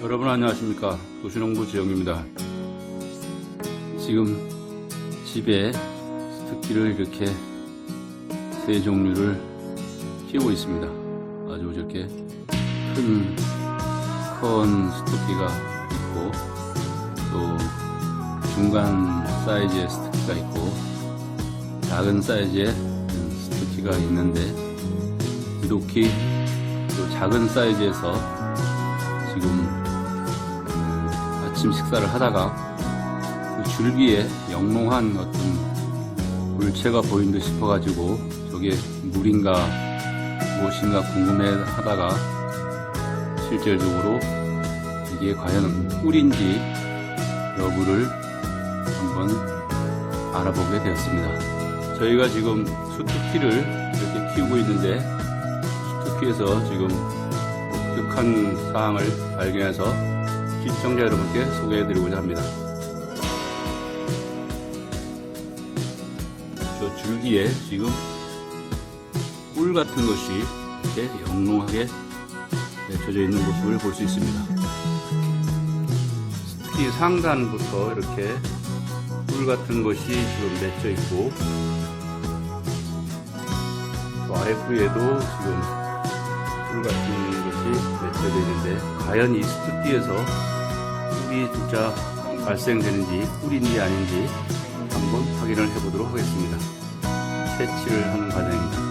여러분 안녕하십니까? 도시농부 지영입니다. 지금 집에 스투키를 이렇게 세 종류를 키우고 있습니다. 아주 저렇게 큰, 큰 스투키가 있고 또 중간 사이즈의 스투키가 있고 작은 사이즈의 스투키가 있는데 그 작은 사이즈에서 지금 음, 아침 식사를 하다가 그 줄기에 영롱한 어떤 물체가 보인 듯 싶어가지고 저게 물인가 무엇인가 궁금해 하다가 실질적으로 이게 과연 꿀인지 여부를 한번 알아보게 되었습니다. 저희가 지금 수투키를 이렇게 키우고 있는데 수투키에서 지금 독특한 사항을 발견해서 시청자 여러분께 소개해드리고자 합니다. 저 줄기에 지금 꿀 같은 것이 이렇게 영롱하게 맺혀져 있는 모습을 볼 수 있습니다. 특히 상단부터 이렇게 꿀 같은 것이 지금 맺혀 있고 또 아랫부에도 지금 꿀 같은 것이 맺혀져 있는데 과연 이 스투디에서 꿀이 진짜 발생되는지 꿀인지 아닌지 한번 확인을 해보도록 하겠습니다. 채취를 하는 과정입니다.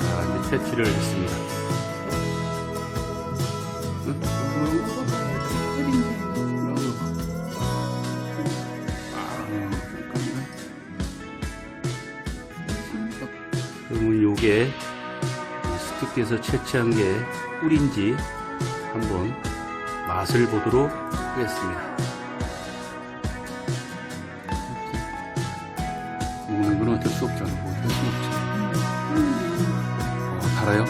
자, 이제 채취를 했습니다. 그러면 요게 스투키에서 채취한 게 꿀인지 한번 맛을 보도록 하겠습니다. 먹는 건 어쩔 수 없잖아. 뭐 어쩔 수 없지. 어, 달아요?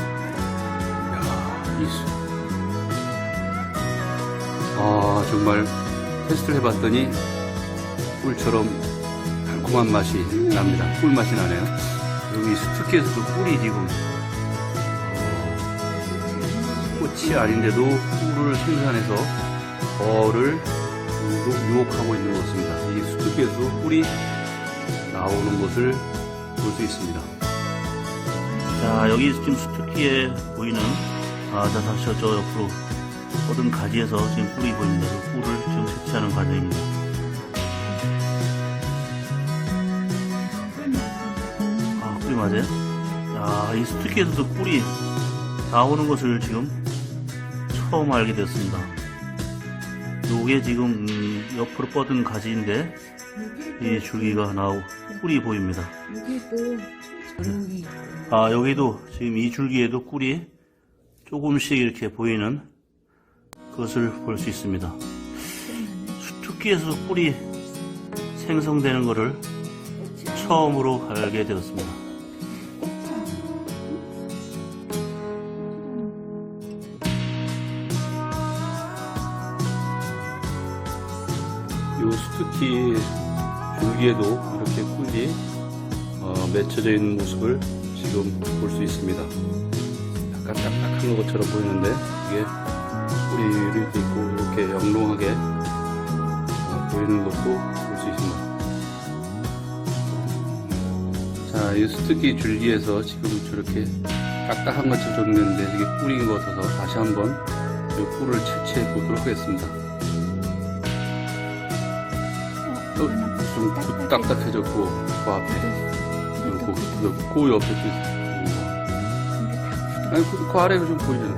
이야, 이수. 아, 정말 테스트를 해봤더니 꿀처럼 달콤한 맛이 납니다. 꿀 맛이 나네요. 여기 스투키에서도 꿀이 지금 어, 꽃이 아닌데도 꿀을 생산해서 벌을 유혹- 유혹하고 있는 것 같습니다. 이 스투키에서도 꿀이 나오는 것을 볼 수 있습니다. 자, 여기 지금 스투키에 보이는, 아, 자, 다시 저 옆으로 뻗은 가지에서 지금 꿀이 보입니다. 그 꿀을 지금 채취하는 과정입니다. 맞아요? 야, 이 스투키에서도 꿀이 나오는 것을 지금 처음 알게 됐습니다. 요게 지금, 음, 옆으로 뻗은 가지인데, 이 줄기가 나오고 꿀이 보입니다. 아, 여기도 지금 이 줄기에도 꿀이 조금씩 이렇게 보이는 것을 볼 수 있습니다. 수투기에서 꿀이 생성되는 것을 처음으로 알게 되었습니다. 스투키 줄기에도 이렇게 꿀이 어, 맺혀져 있는 모습을 지금 볼 수 있습니다. 약간 딱딱한 것처럼 보이는데 이게 이렇게 있고 이렇게 영롱하게 어, 보이는 것도 볼 수 있습니다. 자, 이 스투키 줄기에서 지금 저렇게 딱딱한 것처럼 정리되는데 이게 꿀인 것 같아서 다시 한번 이 꿀을 채취해 보도록 하겠습니다. 어, 좀 그- 딱딱해졌고 그 앞에. 그리고 그, 그 옆에 또 있어. 아니 그, 그 아래가 좀 보이잖아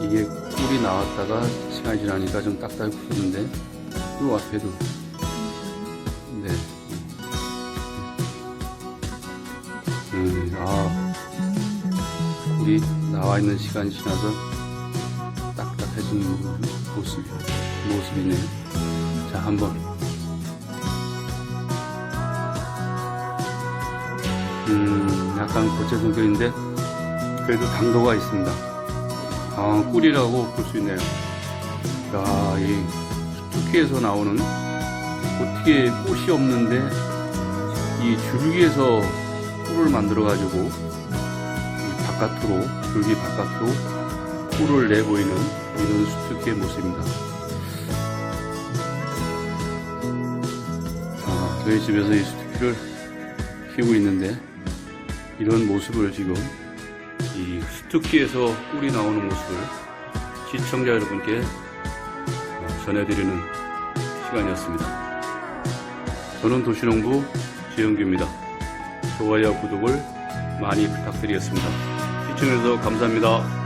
음. 이게 꿀이 나왔다가 시간이 지나니까 좀 딱딱해 붙었는데 요 앞에도. 네. 음, 아. 꿀이 나와 있는 시간이 지나서 딱딱해진 모습, 모습이네요. 자, 한번. 음, 약간 고체 성격인데, 그래도 당도가 있습니다. 아, 꿀이라고 볼 수 있네요. 야, 이 스투키에서 나오는 어떻게 꽃이 없는데 이 줄기에서 꿀을 만들어 가지고 바깥으로 줄기 바깥으로 꿀을 내보이는 이런 수특기의 모습입니다. 아, 저희 집에서 이 수특기를 키우고 있는데 이런 모습을 지금 이 수특기에서 꿀이 나오는 모습을 시청자 여러분께 어, 전해드리는 시간이었습니다. 저는 도시농부 지영규입니다. 좋아요, 구독을 많이 부탁드리겠습니다. 시청해주셔서 감사합니다.